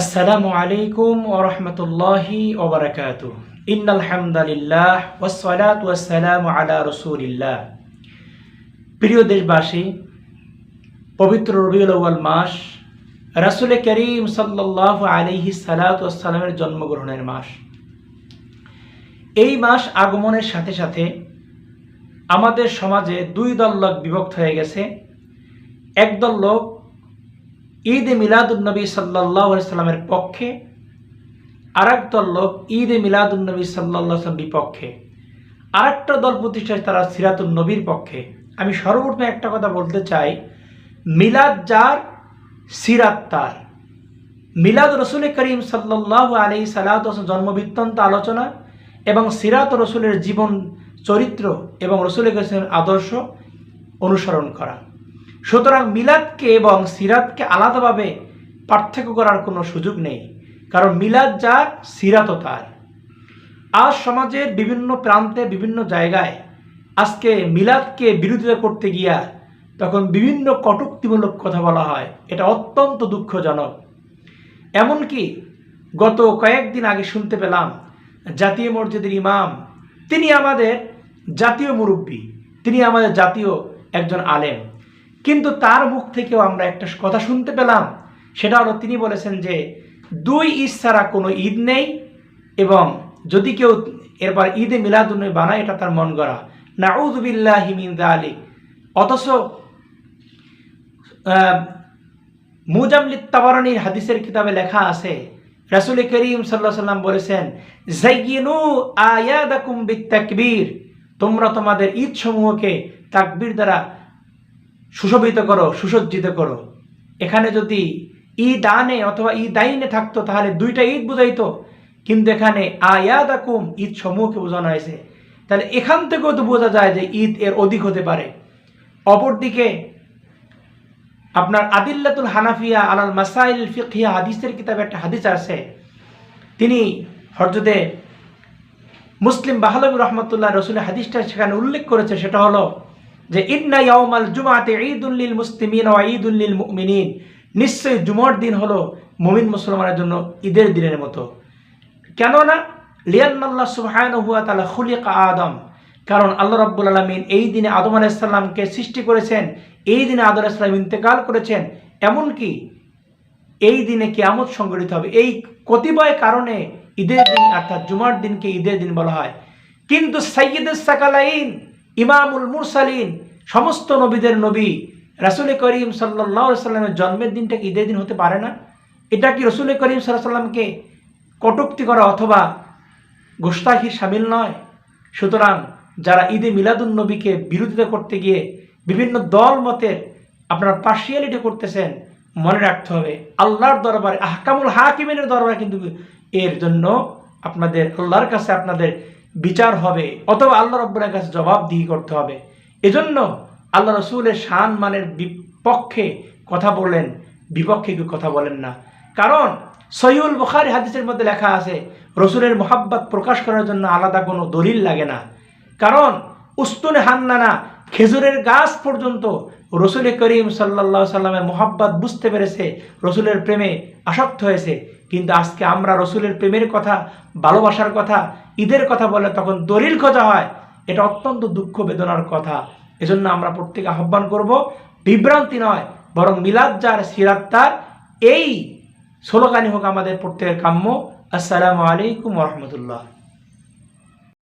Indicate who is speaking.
Speaker 1: আসসালামু আলাইকুম ওরহমতুল্লাহি ওবরাকাত ইন্নাল হামদালিল্লাহ ওয়াসসালাত ওয়াসসালামু আলা রসুলিল্লাহ। প্রিয় দেশবাসী, পবিত্র রবিউল আউয়াল মাস রাসুল করিম সাল্লাহ আলিহি সালাতামের জন্মগ্রহণের মাস। এই মাস আগমনের সাথে সাথে আমাদের সমাজে দুই দল লোক বিভক্ত হয়ে গেছে। একদল লোক ঈদ এ মিলাদুলনবী সাল্লাহ সাল্লামের পক্ষে আর দল লোক ঈদ এ মিলাদুলনবী সাল্লাহ সাল্লাম বিপক্ষে। আর একটা দল প্রতিষ্ঠা তারা সিরাতুল নবীর পক্ষে। আমি সর্বপ্রথমে একটা কথা বলতে চাই, মিলাদ যার, সিরাত তার। মিলাদ রসুল করিম সাল্লাহ আলী সালাত জন্মবৃত্তান্ত আলোচনা এবং সিরাত রসুলের জীবন চরিত্র এবং রসুল করিমের আদর্শ অনুসরণ করা। সুতরাং মিলাদকে এবং সিরাতকে আলাদাভাবে পার্থক্য করার কোনো সুযোগ নেই, কারণ মিলাদ যার, সিরাতও তার। আজ সমাজের বিভিন্ন প্রান্তে, বিভিন্ন জায়গায় আজকে মিলাদকে বিরোধিতা করতে গিয়া তখন বিভিন্ন কটুক্তিমূলক কথা বলা হয়। এটা অত্যন্ত দুঃখজনক। এমনকি গত কয়েকদিন আগে শুনতে পেলাম, জাতীয় মসজিদের ইমাম, তিনি আমাদের জাতীয় মুরব্বী, তিনি আমাদের জাতীয় একজন আলেম। কিন্তু তার মুখ থেকেও আমরা একটা কথা শুনতে পেলাম। সেটা হলো তিনি বলেছেন যে, দুই ঈদ ছাড়া কোনো ঈদ নেই এবং যদি কেউ এরপর ঈদে মিলাদুন্নবী বানায়, এটা তার মন গড়া। নাউজবিল্লাহ হিমিন আলী অথচ মুজামলিত তাবারানির হাদিসের কিতাবে লেখা আছে, রাসুল করিম সাল্লাহ সাল্লাম বলেছেন জাইগিনু আয়াদাকুম বিত্তাকবীর তোমরা তোমাদের ঈদ সমূহকে তাকবীর দ্বারা সুশোভিত করো, সুসজ্জিত করো। এখানে যদি ঈদ আনে অথবা ঈদ আইনে থাকতো, তাহলে দুইটা ঈদ বুঝাইতো। কিন্তু এখানে আয়াদ আকুম ঈদ সমূহকে বোঝানো হয়েছে। তাহলে এখান থেকেও তো বোঝা যায় যে ঈদ এর অধিক হতে পারে। অপরদিকে, আপনার আদিল্লাতুল হানাফিয়া আলাল মাসাইল ফিকিয়া হাদিসের কিতাবে একটা হাদিস আছে। তিনি হরজদে মুসলিম বাহালবী রহমতুল্লাহ রসুলের হাদিসটা সেখানে উল্লেখ করেছে, সেটা হলো যে ইন্না ইয়াউমাল জুমাতে ঈদুল্লিল মুসলিমিন ও ঈদুল্লিল মুমিনিন। নিশ্চয়ই জুমার দিন হলো মুমিন মুসলমানের জন্য ঈদের দিনের মতো। কেননা, লিয়ান্নাল্লাহ সুবহান হুয়া তালা খুলিকা আদম। কারণ আল্লাহ রাব্বুল আলমিন এই দিনে আদম আলাইসাল্লামকে সৃষ্টি করেছেন, এই দিনে আদম আলাইসাল্লাম ইন্তেকাল করেছেন। এমনকি এই দিনে কেয়ামত সংগঠিত হবে। এই কতিপয় কারণে ঈদের দিন, অর্থাৎ জুমার দিনকে ঈদের দিন বলা হয়। কিন্তু সাইয়দুল সাকালাইন ইমামুল মুরসালিন, সমস্ত নবীদের নবী, রাসুল করিম সাল্লাহ সাল্লামের জন্মের দিনটা ঈদের দিন হতে পারে না? এটা কি রসুল করিম সাল্লাহ সাল্লামকে কটুক্তি করা অথবা গোস্তাখির সামিল নয়? সুতরাং যারা ঈদে মিলাদুল নবীকে বিরোধিতা করতে গিয়ে বিভিন্ন দল মতের আপনারা পার্সিয়ালিটি করতেছেন, মনে রাখতে হবে, আল্লাহর দরবারে, আহকামুল হাকিমের দরবারে কিন্তু এর জন্য আপনাদের, আল্লাহর কাছে আপনাদের বিচার হবে, অথবা আল্লাহ রব্বরের কাছে জবাবদিহি করতে হবে। এজন্য আল্লাহ রসুলের শান মানের বিপক্ষে কথা বললেন, বিপক্ষে কেউ কথা বলেন না। কারণ সৈউল বুখারি হাদিসের মধ্যে লেখা আছে, রসুলের মোহাব্বত প্রকাশ করার জন্য আলাদা কোনো দলিল লাগে না। কারণ উস্তুনে হান্নানা, খেজুরের গাছ পর্যন্ত রসুল করিম সাল্লা সাল্লামের মোহাব্বত বুঝতে পেরেছে, রসুলের প্রেমে আসক্ত হয়েছে। কিন্তু আজকে আমরা রসুলের প্রেমের কথা, ভালোবাসার কথা, ঈদের কথা বলে তখন দলিল খোঁজা হয়। এটা অত্যন্ত দুঃখ বেদনার কথা। এজন্য আমরা প্রত্যেকে আহ্বান করব, বিভ্রান্তি নয়, বরং মিলাদ যার, সিরাত তার, এই স্লোগানই হোক আমাদের প্রত্যেকের কাম্য। আসসালামু আলাইকুম রহমতুল্লাহ।